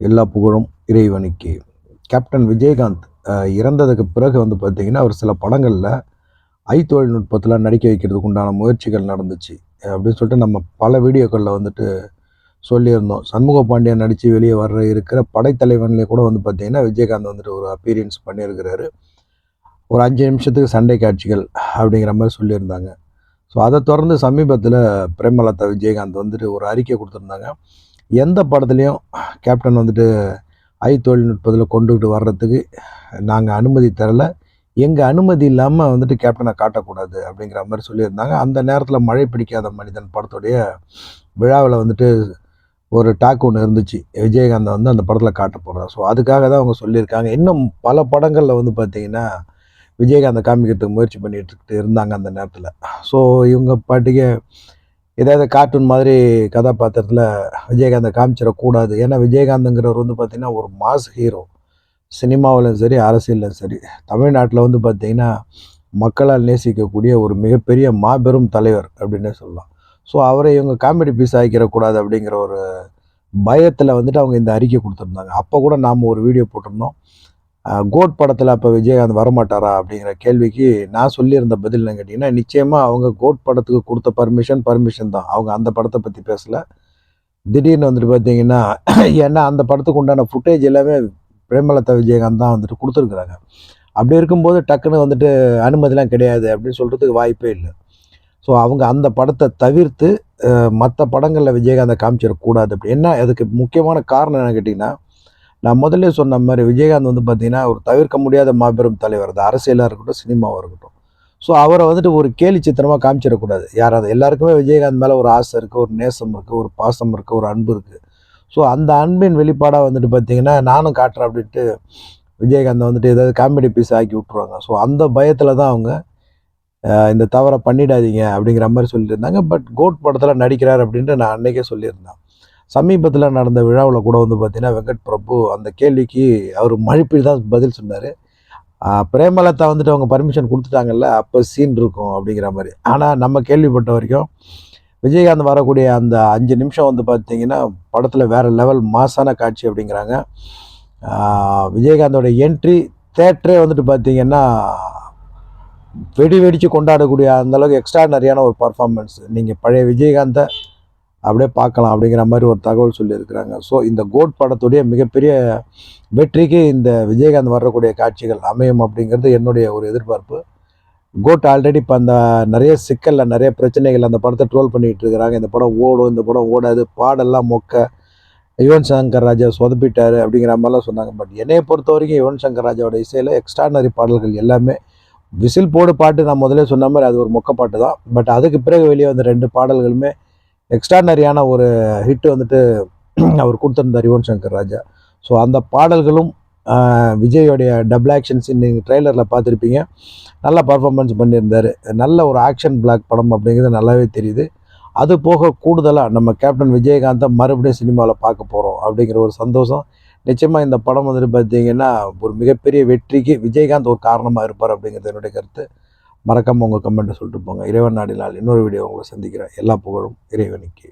எல்லா புகழும் இறைவனுக்கு. கேப்டன் விஜயகாந்த் இறந்ததுக்கு பிறகு வந்து பார்த்தீங்கன்னா அவர் சில படங்களில் ஐ தொழில்நுட்பத்தில் நடிக்க வைக்கிறதுக்கு உண்டான முயற்சிகள் நடந்துச்சு. அப்படின்னு சொல்லிட்டு நம்ம பல வீடியோக்களில் வந்துட்டு சொல்லியிருந்தோம். சண்முக பாண்டியன் நடித்து வெளியே வர்ற இருக்கிற படைத்தலைவன்லேயே கூட வந்து பார்த்தீங்கன்னா விஜயகாந்த் வந்துட்டு ஒரு அப்பீரியன்ஸ் பண்ணியிருக்கிறாரு. ஒரு அஞ்சு நிமிஷத்துக்கு சண்டை காட்சிகள் அப்படிங்கிற மாதிரி சொல்லியிருந்தாங்க. ஸோ அதை தொடர்ந்து சமீபத்தில் பிரேமலதா விஜயகாந்த் வந்துட்டு ஒரு அறிக்கை கொடுத்துருந்தாங்க. எந்த படத்துலையும் கேப்டன் வந்துட்டு ஐ தொழில்நுட்பத்தில் கொண்டுகிட்டு வர்றதுக்கு நாங்கள் அனுமதி தரல. எங்கள் அனுமதி இல்லாமல் வந்துட்டு கேப்டனை காட்டக்கூடாது அப்படிங்கிற மாதிரி சொல்லியிருந்தாங்க. அந்த நேரத்தில் மழை பிடிக்காத மனிதன் படத்துடைய விழாவில் வந்துட்டு ஒரு டாக் ஒன்று இருந்துச்சு. விஜயகாந்தை வந்து அந்த படத்தில் காட்ட போகிறதா ஸோ அதுக்காக தான் அவங்க சொல்லியிருக்காங்க. இன்னும் பல படங்களில் வந்து பார்த்தீங்கன்னா விஜயகாந்தை காமிக்கிறதுக்கு முயற்சி பண்ணிகிட்டு இருந்தாங்க அந்த நேரத்தில். ஸோ இவங்க பாட்டிக்கு ஏதாவது கார்ட்டூன் மாதிரி கதாபாத்திரத்தில் விஜயகாந்தை காமிச்சிடக்கூடாது. ஏன்னா விஜயகாந்துங்கிறவர் வந்து பார்த்திங்கன்னா ஒரு மாஸ் ஹீரோ சினிமாவிலும் சரி அரசியலும் சரி. தமிழ்நாட்டில் வந்து பார்த்திங்கன்னா மக்களால் நேசிக்கக்கூடிய ஒரு மிகப்பெரிய மாபெரும் தலைவர் அப்படின்னே சொல்லலாம். ஸோ அவரை இவங்க காமெடி பீஸ் ஆகிக்கிறக்கூடாது அப்படிங்கிற ஒரு பயத்தில் வந்துட்டு அவங்க இந்த அறிக்கை கொடுத்துருந்தாங்க. அப்போ கூட நாம் ஒரு வீடியோ போட்டிருந்தோம். கோட் படத்தில் அப்போ விஜயகாந்த் வரமாட்டாரா அப்படிங்கிற கேள்விக்கு நான் சொல்லியிருந்த பதில் என்ன கேட்டிங்கன்னா நிச்சயமாக அவங்க கோட் படத்துக்கு கொடுத்த பர்மிஷன் பர்மிஷன் தான். அவங்க அந்த படத்தை பற்றி பேசலை. திடீர்னு வந்துட்டு பார்த்தீங்கன்னா ஏன்னா அந்த படத்துக்கு உண்டான ஃபுட்டேஜ் எல்லாமே பிரேமலதா விஜயகாந்த் தான் வந்துட்டு கொடுத்துருக்குறாங்க. அப்படி இருக்கும்போது டக்குன்னு வந்துட்டு அனுமதிலாம் கிடையாது அப்படின்னு சொல்கிறதுக்கு வாய்ப்பே இல்லை. ஸோ அவங்க அந்த படத்தை தவிர்த்து மற்ற படங்களில் விஜயகாந்தை காமிச்சிடக்கூடாது அப்படி. என்ன அதுக்கு முக்கியமான காரணம் என்ன கேட்டிங்கன்னா நான் முதல்ல சொன்ன மாதிரி விஜயகாந்த் வந்து பார்த்தீங்கன்னா ஒரு தவிர்க்க முடியாத மாபெரும் தலைவர். அது அரசியலாக இருக்கட்டும் சினிமாவாக இருக்கட்டும். ஸோ அவரை வந்துட்டு ஒரு கேலி சித்திரமாக காமிச்சிடக்கூடாது. யாராவது எல்லாருக்குமே விஜயகாந்த் மேலே ஒரு ஆசை இருக்குது ஒரு நேசம் இருக்குது ஒரு பாசம் இருக்குது ஒரு அன்பு இருக்குது ஸோ அந்த அன்பின் வெளிப்பாடாக வந்துட்டு பார்த்தீங்கன்னா நானும் காட்டுறேன் அப்படின்ட்டு விஜயகாந்தை வந்துட்டு ஏதாவது காமெடி பீஸ் ஆக்கி விட்ருவாங்க ஸோ அந்த பயத்தில் தான் அவங்க இந்த தவறை பண்ணிடாதீங்க அப்படிங்கிற மாதிரி சொல்லியிருந்தாங்க. பட் கோட் படத்தில் நடிக்கிறார் அப்படின்ட்டு நான் அன்றைக்கே சொல்லியிருந்தேன். சமீபத்தில் நடந்த விழாவில் கூட வந்து பார்த்தீங்கன்னா வெங்கட் பிரபு அந்த கேள்விக்கு அவர் மழுப்பி தான் பதில் சொன்னார். பிரேமலதா வந்துட்டு அவங்க பர்மிஷன் கொடுத்துட்டாங்கல்ல அப்போ சீன் இருக்கும் அப்படிங்கிற மாதிரி. ஆனால் நம்ம கேள்விப்பட்ட வரைக்கும் விஜயகாந்த் வரக்கூடிய அந்த அஞ்சு நிமிஷம் வந்து பார்த்தீங்கன்னா படத்தில் வேறு லெவல் மாசான காட்சி அப்படிங்கிறாங்க. விஜயகாந்தோட என்ட்ரி தேட்டரே வந்துட்டு பார்த்தீங்கன்னா வெடி வெடித்து கொண்டாடக்கூடிய அந்தளவுக்கு எக்ஸ்ட்ரா எக்ஸ்ட்ராடனரியான ஒரு பர்ஃபார்மன்ஸ் நீங்கள் பழைய விஜயகாந்தை அப்படியே பார்க்கலாம் அப்படிங்கிற மாதிரி ஒரு தகவல் சொல்லியிருக்கிறாங்க. ஸோ இந்த கோட் படத்துடைய மிகப்பெரிய வெற்றிக்கு இந்த விஜயகாந்த் வரக்கூடிய காட்சிகள் அமையும் அப்படிங்கிறது என்னுடைய ஒரு எதிர்பார்ப்பு. கோட் ஆல்ரெடி இப்போ அந்த நிறைய சிக்கலில் நிறைய பிரச்சனைகள் அந்த படத்தை ட்ரோல் பண்ணிகிட்டு இருக்கிறாங்க. இந்த படம் ஓடும் இந்த படம் ஓடாது பாடெல்லாம் மொக்க. யுவன் சங்கர் ராஜா சொதப்பிட்டார் அப்படிங்கிற மாதிரிலாம் சொன்னாங்க. பட் என்னையை பொறுத்த வரைக்கும் யுவன் சங்கர் ராஜாவோட இசையில் எக்ஸ்ட்ரானரி பாடல்கள் எல்லாமே விசில் போடு பாட்டு நான் முதல்ல சொன்ன மாதிரி அது ஒரு மொக்க பாட்டு தான். பட் அதுக்கு பிறகு வெளியே வந்த ரெண்டு பாடல்களுமே எக்ஸ்ட்ரானரியான ஒரு ஹிட்டு வந்துட்டு அவர் கொடுத்துருந்தார் யுவன் சங்கர் ராஜா. ஸோ அந்த பாடல்களும் விஜயோடைய டபுள் ஆக்ஷன்ஸ் நீங்கள் ட்ரெய்லரில் பார்த்துருப்பீங்க. நல்ல பர்ஃபார்மன்ஸ் பண்ணியிருந்தார். நல்ல ஒரு ஆக்ஷன் பிளாக் படம் அப்படிங்கிறது நல்லாவே தெரியுது. அது போக கூடுதலாக நம்ம கேப்டன் விஜயகாந்தை மறுபடியும் சினிமாவில் பார்க்க போகிறோம் அப்படிங்கிற ஒரு சந்தோஷம். நிச்சயமாக இந்த படம் வந்துட்டு பார்த்தீங்கன்னா ஒரு மிகப்பெரிய வெற்றிக்கு விஜயகாந்த் ஒரு காரணமாக இருப்பார் அப்படிங்கிறது என்னுடைய கருத்து. மறக்காமல் உங்கள் கமெண்ட்டை சொல்லிட்டு போங்க. இறைவன் நாடினால் இன்னொரு வீடியோ உங்களை சந்திக்கிறேன். எல்லா புகழும் இறைவனுக்கு.